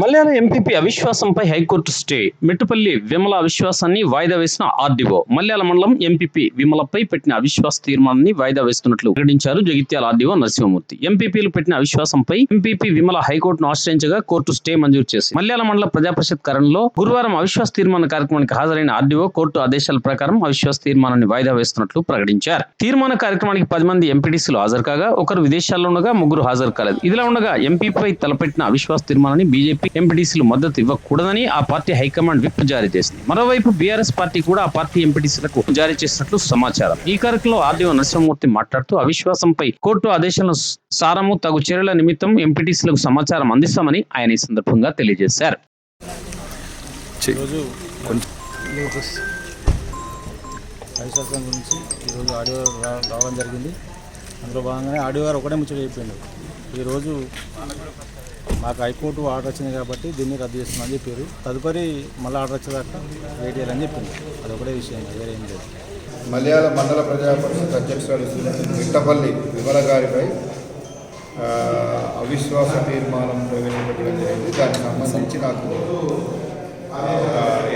మలయాళ MPP అవిశ్వాసంపై high court stay. Mettupalli Vimala అవిశ్వాసాన్ని వాయిదా వేసిన RDO. Malyala మండలం ఎంపీపీ విమలపై పెట్టిన అవిశ్వాస తీర్మానాన్ని వాయిదా వేస్తున్నట్లు ప్రకటించారు జగిత్యాల ఆర్డీఓ నరసింహమూర్తి. ఎంపీపీలు పెట్టిన అవిశ్వాసంపై ఎంపీపీ విమల హైకోర్టును ఆశ్రయించగా కోర్టు స్టే మంజూరు చేసి మల్యాల మండల ప్రజాపరిషత్ కారణంలో గురువారం అవిశ్వాస తీర్మాన కార్యక్రమానికి హాజరైన ఆర్డీఓ కోర్టు ఆదేశాల ప్రకారం అవిశ్వాస తీర్మానాన్ని వాయిదా వేస్తున్నట్లు ప్రకటించారు. తీర్మాన కార్యక్రమానికి పది మంది ఎంపీటీసీలు హాజరు కాగా ఒకరు విదేశాల్లో ఉండగా ముగ్గురు హాజరు కాలేదు. ఇదిలా ఉండగా ఎంపీపై తలపెట్టిన అవిశ్వాస తీర్మానాన్ని బీజేపీ ఎంపీటీసీలు మద్దతు ఇవ్వకూడదని ఆ పార్టీ హైకమాండ్ విప్ జారీ చేసింది. మరోవైపు బీఆర్ఎస్ పార్టీ కూడా ఆ పార్టీ ఎంపీటీసీలకు జారీ చేసినట్లు సమాచారం. ఈ కార్యక్రమంలో ఆర్డీఓ నరసింహమూర్తి మాట్లాడుతూ అవిశ్వాసంపై కోర్టు ఆదేశాలను సారము తగు చర్యల నిమిత్తం ఎంపీటీసీలకు సమాచారం అందిస్తామని ఆయన ఈ సందర్భంగా తెలియజేశారు. అవిశ్వాసం గురించి ఈరోజు ఆడియో రావడం జరిగింది. అందులో భాగంగానే ఆడియో గారు ఒకటే ముచ్చట చెప్పిండు ఈరోజు మాకు హైకోర్టు ఆర్డర్ వచ్చింది కాబట్టి దీన్ని రద్దు చేస్తున్నామని చెప్పారు. తదుపరి మళ్ళీ ఆర్డర్ వచ్చేదాకా వెయిట్ చేయాలని చెప్పింది అది ఒకటే విషయం వేరే లేదు. మలయాళ మండల ప్రజాపరిషత్ అధ్యక్షురాలు శ్రీమతి మిట్టపల్లి విమల గారిపై అవిశ్వాస తీర్మానం ప్రవేశపెట్టడం జరిగింది. దానికి సంబంధించి నాకు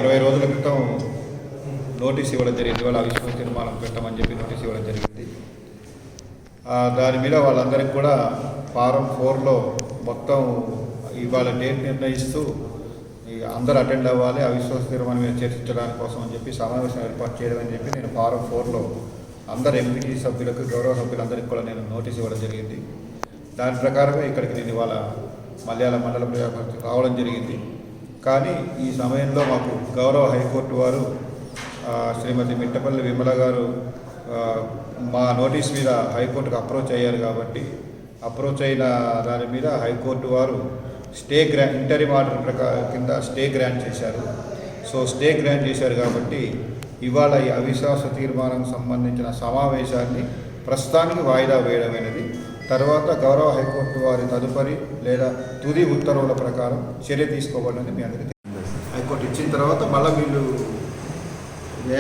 ఇరవై రోజుల క్రితం నోటీస్ ఇవ్వడం జరిగింది. వాళ్ళ అవిశ్వాస తీర్మానం పెట్టమని చెప్పి నోటీస్ ఇవ్వడం జరిగింది. దాని మీద వాళ్ళందరికీ కూడా ఫారం ఫోర్లో మొత్తం ఇవాళ డేట్ నిర్ణయిస్తూ అందరూ అటెండ్ అవ్వాలి అవిశ్వాస తీర్మానం మీద చర్చించడానికి కోసం అని చెప్పి సమావేశం ఏర్పాటు చేయడం అని చెప్పి నేను ఫారం ఫోర్లో అందరు ఎంపీటీ సభ్యులకు గౌరవ సభ్యులందరికీ కూడా నేను నోటీస్ ఇవ్వడం జరిగింది. దాని ప్రకారమే ఇక్కడికి నేను ఇవాళ మలయాళ మండల ప్రజాపతి రావడం జరిగింది. కానీ ఈ సమయంలో మాకు గౌరవ హైకోర్టు వారు శ్రీమతి మిట్టపల్లి విమల గారు మా నోటీస్ మీద హైకోర్టుకు అప్రోచ్ అయ్యారు కాబట్టి అప్రోచ్ అయిన దాని మీద హైకోర్టు వారు స్టే గ్రా ఇంటరిమ్ ఆర్డర్ ప్రకారం కింద స్టే గ్రాంట్ చేశారు. సో స్టే గ్రాంట్ చేశారు కాబట్టి ఇవాళ ఈ అవిశ్వాస తీర్మానం సంబంధించిన సమావేశాన్ని ప్రస్తుతానికి వాయిదా వేయడమైనది. తర్వాత గౌరవ హైకోర్టు వారి తదుపరి లేదా తుది ఉత్తర్వుల ప్రకారం చర్య తీసుకోవాలని మీ అందరికీ హైకోర్టు ఇచ్చిన తర్వాత మళ్ళీ వీళ్ళు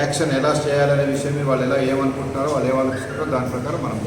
యాక్షన్ ఎలా చేయాలనే విషయం వాళ్ళు ఎలా ఏమనుకుంటున్నారో వాళ్ళు ఏమనుకుంటారో దాని ప్రకారం మనం